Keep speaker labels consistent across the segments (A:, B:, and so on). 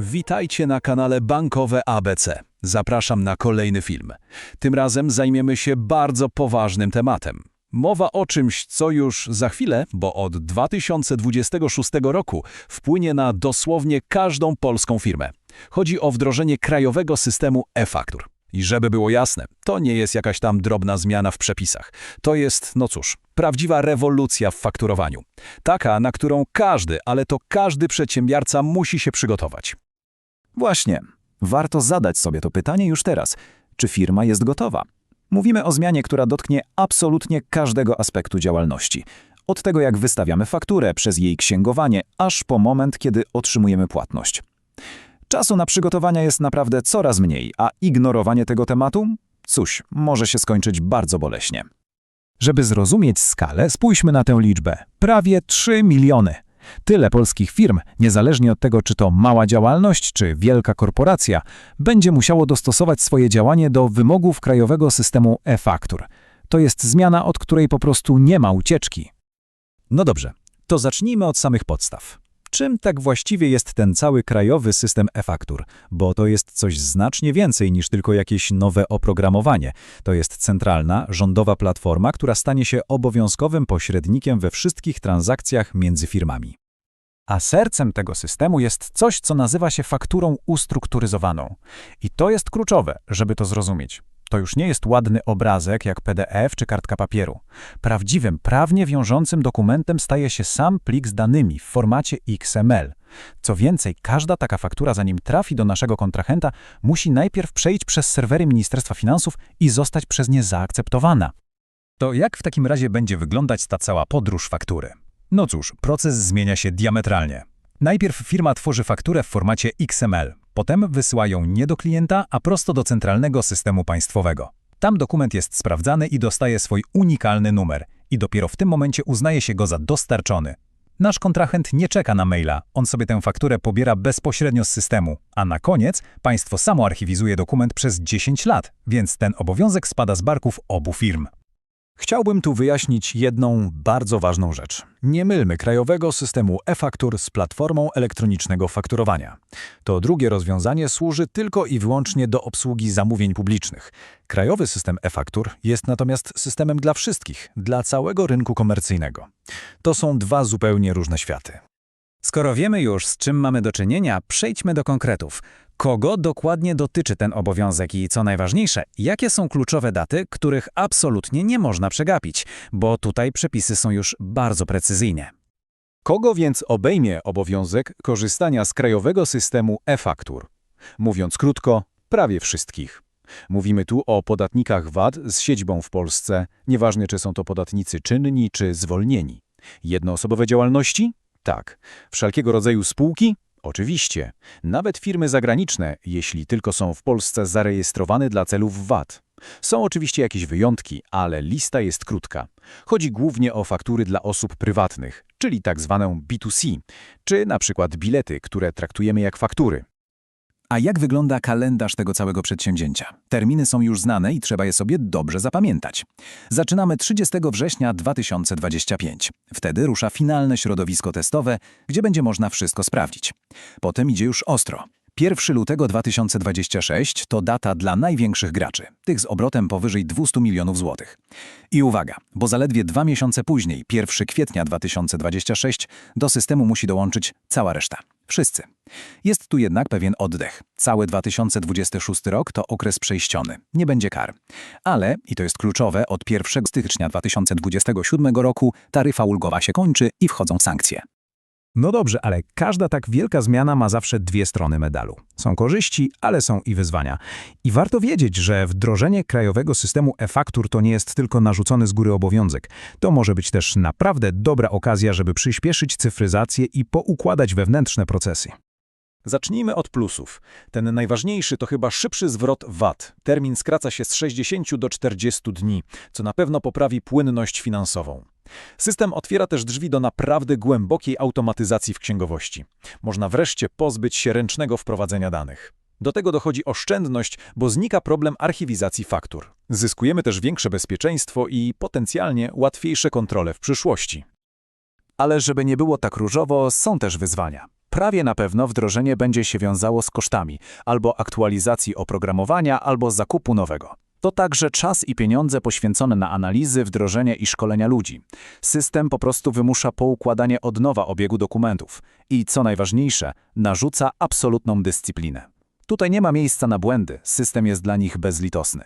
A: Witajcie na kanale Bankowe ABC. Zapraszam na kolejny film. Tym razem zajmiemy się bardzo poważnym tematem. Mowa o czymś, co już za chwilę, bo od 2026 roku wpłynie na dosłownie każdą polską firmę. Chodzi o wdrożenie krajowego systemu e-faktur. I żeby było jasne, to nie jest jakaś tam drobna zmiana w przepisach. To jest, no cóż, prawdziwa rewolucja w fakturowaniu. Taka, na którą każdy, ale to każdy przedsiębiorca musi się przygotować.
B: Właśnie. Warto zadać sobie to pytanie już teraz. Czy firma jest gotowa? Mówimy o zmianie, która dotknie absolutnie każdego aspektu działalności. Od tego, jak wystawiamy fakturę, przez jej księgowanie, aż po moment, kiedy otrzymujemy płatność. Czasu na przygotowania jest naprawdę coraz mniej, a ignorowanie tego tematu? Cóż, może się skończyć bardzo boleśnie. Żeby zrozumieć skalę, spójrzmy na tę liczbę. Prawie 3 miliony. Tyle polskich firm, niezależnie od tego, czy to mała działalność, czy wielka korporacja, będzie musiało dostosować swoje działanie do wymogów krajowego systemu e-faktur. To jest zmiana, od której po prostu nie ma ucieczki. No dobrze, to zacznijmy od samych podstaw. Czym tak właściwie jest ten cały krajowy system e-faktur? Bo to jest coś znacznie więcej niż tylko jakieś nowe oprogramowanie. To jest centralna, rządowa platforma, która stanie się obowiązkowym pośrednikiem we wszystkich transakcjach między firmami. A sercem tego systemu jest coś, co nazywa się fakturą ustrukturyzowaną. I to jest kluczowe, żeby to zrozumieć. To już nie jest ładny obrazek jak PDF czy kartka papieru. Prawdziwym, prawnie wiążącym dokumentem staje się sam plik z danymi w formacie XML. Co więcej, każda taka faktura, zanim trafi do naszego kontrahenta, musi najpierw przejść przez serwery Ministerstwa Finansów i zostać przez nie zaakceptowana. To jak w takim razie będzie wyglądać ta cała podróż faktury? No cóż, proces zmienia się diametralnie. Najpierw firma tworzy fakturę w formacie XML, potem wysyła ją nie do klienta, a prosto do centralnego systemu państwowego. Tam dokument jest sprawdzany i dostaje swój unikalny numer i dopiero w tym momencie uznaje się go za dostarczony. Nasz kontrahent nie czeka na maila, on sobie tę fakturę pobiera bezpośrednio z systemu, a na koniec państwo samo archiwizuje dokument przez 10 lat, więc ten obowiązek spada z barków obu firm. Chciałbym tu wyjaśnić jedną bardzo ważną rzecz. Nie mylmy krajowego systemu e-faktur z platformą elektronicznego fakturowania. To drugie rozwiązanie służy tylko i wyłącznie do obsługi zamówień publicznych. Krajowy system e-faktur jest natomiast systemem dla wszystkich, dla całego rynku komercyjnego. To są dwa zupełnie różne światy.
C: Skoro wiemy już, z czym mamy do czynienia, przejdźmy do konkretów. Kogo dokładnie dotyczy ten obowiązek i co najważniejsze, jakie są kluczowe daty, których absolutnie nie można przegapić, bo tutaj przepisy są już bardzo precyzyjnie.
A: Kogo więc obejmie obowiązek korzystania z krajowego systemu e-faktur? Mówiąc krótko, prawie wszystkich. Mówimy tu o podatnikach VAT z siedzibą w Polsce, nieważne czy są to podatnicy czynni czy zwolnieni. Jednoosobowe działalności? Tak. Wszelkiego rodzaju spółki? Oczywiście. Nawet firmy zagraniczne, jeśli tylko są w Polsce zarejestrowane dla celów VAT. Są oczywiście jakieś wyjątki, ale lista jest krótka. Chodzi głównie o faktury dla osób prywatnych, czyli tak zwaną B2C, czy na przykład bilety, które traktujemy jak faktury.
B: A jak wygląda kalendarz tego całego przedsięwzięcia? Terminy są już znane i trzeba je sobie dobrze zapamiętać. Zaczynamy 30 września 2025. Wtedy rusza finalne środowisko testowe, gdzie będzie można wszystko sprawdzić. Potem idzie już ostro. 1 lutego 2026 to data dla największych graczy, tych z obrotem powyżej 200 milionów złotych. I uwaga, bo zaledwie dwa miesiące później, 1 kwietnia 2026, do systemu musi dołączyć cała reszta. Wszyscy. Jest tu jednak pewien oddech. Cały 2026 rok to okres przejściony. Nie będzie kar. Ale, i to jest kluczowe, od 1 stycznia 2027 roku taryfa ulgowa się kończy i wchodzą sankcje.
D: No dobrze, ale każda tak wielka zmiana ma zawsze dwie strony medalu. Są korzyści, ale są i wyzwania. I warto wiedzieć, że wdrożenie krajowego systemu e-faktur to nie jest tylko narzucony z góry obowiązek. To może być też naprawdę dobra okazja, żeby przyspieszyć cyfryzację i poukładać wewnętrzne procesy.
A: Zacznijmy od plusów. Ten najważniejszy to chyba szybszy zwrot VAT. Termin skraca się z 60 do 40 dni, co na pewno poprawi płynność finansową. System otwiera też drzwi do naprawdę głębokiej automatyzacji w księgowości. Można wreszcie pozbyć się ręcznego wprowadzenia danych. Do tego dochodzi oszczędność, bo znika problem archiwizacji faktur. Zyskujemy też większe bezpieczeństwo i potencjalnie łatwiejsze kontrole w przyszłości.
B: Ale żeby nie było tak różowo, są też wyzwania.
A: prawie na pewno wdrożenie będzie się wiązało z kosztami albo aktualizacji oprogramowania, albo zakupu nowego. To także czas i pieniądze poświęcone na analizy, wdrożenie i szkolenia ludzi. System po prostu wymusza poukładanie od nowa obiegu dokumentów i, co najważniejsze, narzuca absolutną dyscyplinę. Tutaj nie ma miejsca na błędy, system jest dla nich bezlitosny.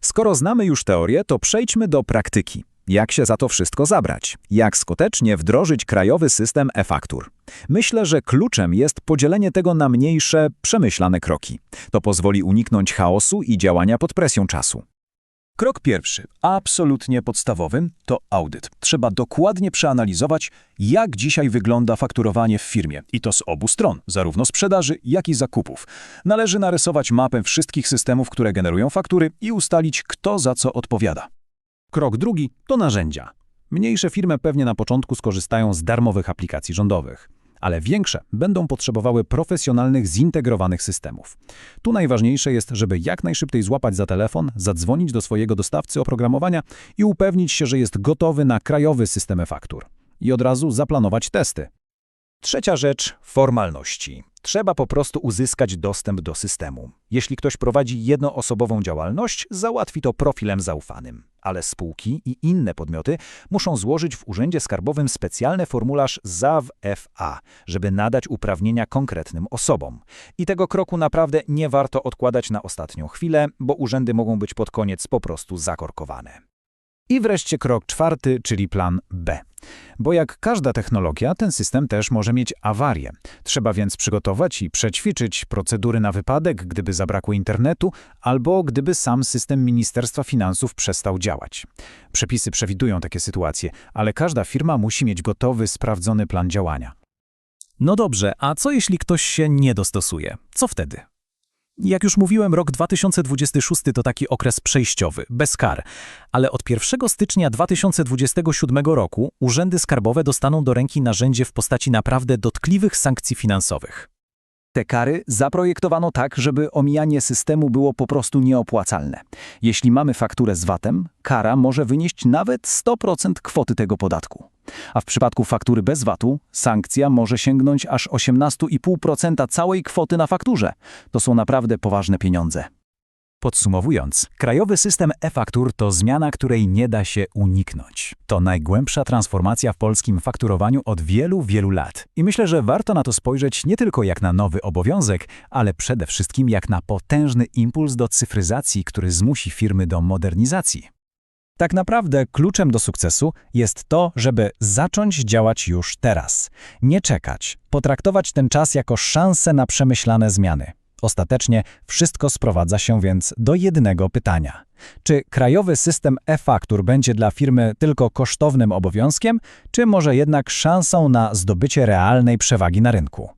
B: Skoro znamy już teorię, to przejdźmy do praktyki. Jak się za to wszystko zabrać? Jak skutecznie wdrożyć krajowy system e-faktur? Myślę, że kluczem jest podzielenie tego na mniejsze, przemyślane kroki. To pozwoli uniknąć chaosu i działania pod presją czasu.
A: Krok pierwszy, absolutnie podstawowym, to audyt. Trzeba dokładnie przeanalizować, jak dzisiaj wygląda fakturowanie w firmie i to z obu stron, zarówno sprzedaży, jak i zakupów. Należy narysować mapę wszystkich systemów, które generują faktury i ustalić, kto za co odpowiada.
D: Krok drugi to narzędzia. Mniejsze firmy pewnie na początku skorzystają z darmowych aplikacji rządowych, ale większe będą potrzebowały profesjonalnych, zintegrowanych systemów. Tu najważniejsze jest, żeby jak najszybciej złapać za telefon, zadzwonić do swojego dostawcy oprogramowania i upewnić się, że jest gotowy na krajowy system e-faktur. I od razu zaplanować testy.
A: Trzecia rzecz formalności. Trzeba po prostu uzyskać dostęp do systemu. Jeśli ktoś prowadzi jednoosobową działalność, załatwi to profilem zaufanym. Ale spółki i inne podmioty muszą złożyć w Urzędzie Skarbowym specjalny formularz ZAW-FA, żeby nadać uprawnienia konkretnym osobom. I tego kroku naprawdę nie warto odkładać na ostatnią chwilę, bo urzędy mogą być pod koniec po prostu zakorkowane.
D: I wreszcie krok czwarty, czyli plan B. Bo jak każda technologia, ten system też może mieć awarię. Trzeba więc przygotować i przećwiczyć procedury na wypadek, gdyby zabrakło internetu, albo gdyby sam system Ministerstwa Finansów przestał działać. Przepisy przewidują takie sytuacje, ale każda firma musi mieć gotowy, sprawdzony plan działania.
C: No dobrze, a co jeśli ktoś się nie dostosuje? Co wtedy? Jak już mówiłem, rok 2026 to taki okres przejściowy, bez kar. Ale od 1 stycznia 2027 roku urzędy skarbowe dostaną do ręki narzędzie w postaci naprawdę dotkliwych sankcji finansowych.
B: Te kary zaprojektowano tak, żeby omijanie systemu było po prostu nieopłacalne. Jeśli mamy fakturę z VAT-em, kara może wynieść nawet 100% kwoty tego podatku. A w przypadku faktury bez VAT-u sankcja może sięgnąć aż 18,5% całej kwoty na fakturze. To są naprawdę poważne pieniądze.
D: Podsumowując, krajowy system e-faktur to zmiana, której nie da się uniknąć. To najgłębsza transformacja w polskim fakturowaniu od wielu, wielu lat. I myślę, że warto na to spojrzeć nie tylko jak na nowy obowiązek, ale przede wszystkim jak na potężny impuls do cyfryzacji, który zmusi firmy do modernizacji. Tak naprawdę kluczem do sukcesu jest to, żeby zacząć działać już teraz. Nie czekać, potraktować ten czas jako szansę na przemyślane zmiany. Ostatecznie wszystko sprowadza się więc do jednego pytania. Czy krajowy system e-faktur będzie dla firmy tylko kosztownym obowiązkiem, czy może jednak szansą na zdobycie realnej przewagi na rynku?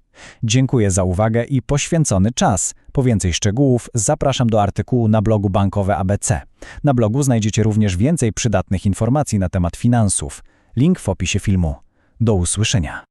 D: Dziękuję za uwagę i poświęcony czas. Po więcej szczegółów zapraszam do artykułu na blogu Bankowe ABC. Na blogu znajdziecie również więcej przydatnych informacji na temat finansów. Link w opisie filmu. Do usłyszenia.